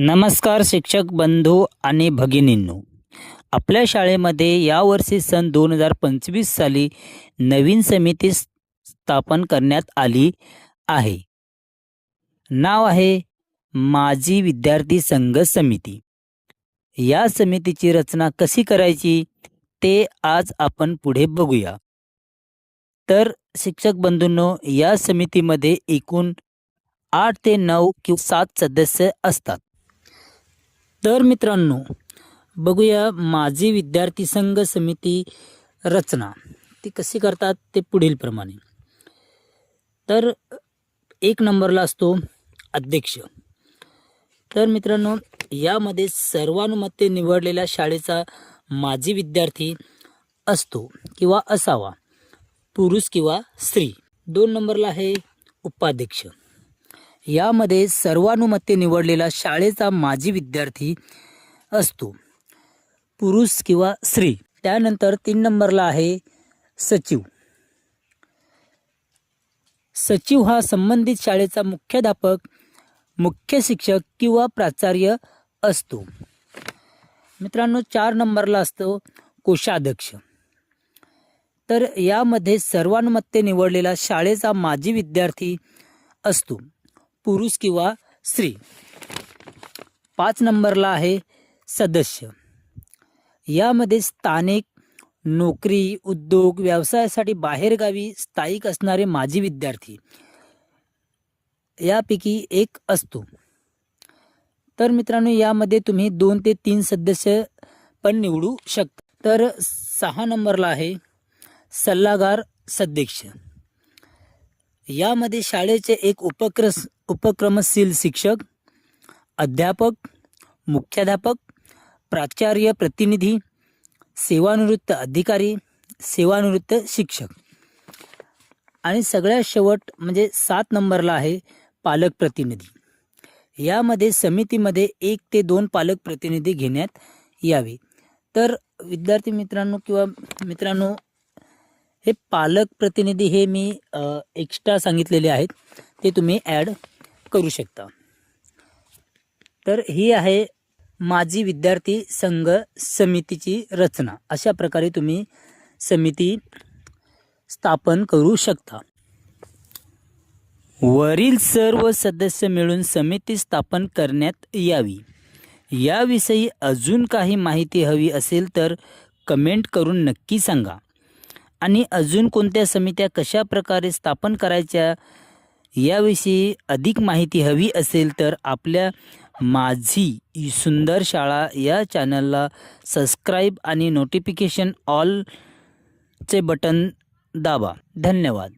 नमस्कार शिक्षक बंधू आणि भगिनींनो. आपल्या शाळेमध्ये यावर्षी सन दोन हजार पंचवीस साली नवीन समिती स्थापन करण्यात आली आहे. नाव आहे माजी विद्यार्थी संघ समिती. या समितीची रचना कशी करायची ते आज आपण पुढे बघूया. तर शिक्षक बंधूंनो या समितीमध्ये एकूण आठ ते नऊ किंवा सात सदस्य असतात. तर मित्रांनो बघूया माजी विद्यार्थी संघ समिती रचना. ती कशी करतात ते पुढील प्रमाणे. तर एक नंबरला असतो अध्यक्ष. तर मित्रांनो यामध्ये सर्वानुमते निवडलेल्या शाळेचा माजी विद्यार्थी असतो किंवा असावा पुरुष किंवा स्त्री. दोन नंबरला आहे उपाध्यक्ष. यामध्ये सर्वानुमते निवडलेला शाळेचा माजी विद्यार्थी असतो. पुरुष किंवा स्त्री. त्यानंतर तीन नंबरला आहे सचिव. सचिव हा संबंधित शाळेचा मुख्याध्यापक मुख्य शिक्षक किंवा प्राचार्य असतो. मित्रांनो चार नंबरला असतो कोषाध्यक्ष. तर यामध्ये सर्वानुमते निवडलेला शाळेचा माजी विद्यार्थी असतो. पुरुष किंवा स्त्री. पाच नंबरला आहे सदस्य. यामध्ये स्थानिक नोकरी उद्योग व्यवसायासाठी बाहेरगावी स्थायिक असणारे माजी विद्यार्थी. यापैकी एक असतो. तर मित्रांनो यामध्ये तुम्ही दोन ते तीन सदस्य पण निवडू शकता. तर सहा नंबरला आहे सल्लागार सदस्य. यामध्ये शाळेचे एक उपक्रस उपक्रमशील शिक्षक अध्यापक मुख्याध्यापक प्राचार्य प्रतिनिधी सेवानिवृत्त अधिकारी सेवानिवृत्त शिक्षक. आणि सगळ्यात शेवट म्हणजे सात नंबरला आहे पालक प्रतिनिधी. यामध्ये समितीमध्ये एक ते दोन पालक प्रतिनिधी घेण्यात यावे. तर विद्यार्थी मित्रांनो किंवा मित्रांनो हे पालक प्रतिनिधी हे मी एक्स्ट्रा सांगितलेले आहेत. ते तुम्ही ॲड करू शकता. तर ही आहे माजी विद्यार्थी संघ समितीची रचना. अशा प्रकारे तुम्ही समिती स्थापन करू शकता. वरील सर्व सदस्य मिळून समिती स्थापन करण्यात यावी. याविषयी अजून काही माहिती हवी असेल तर कमेंट करून नक्की सांगा. आणि अजून कोणत्या समित्या कशा प्रकारे स्थापन करायच्या याविषयी अधिक माहिती हवी असेल तर आपल्या माझी सुंदर शाळा या चॅनलला सबस्क्राईब आणि नोटिफिकेशन ऑलचे बटन दाबा. धन्यवाद.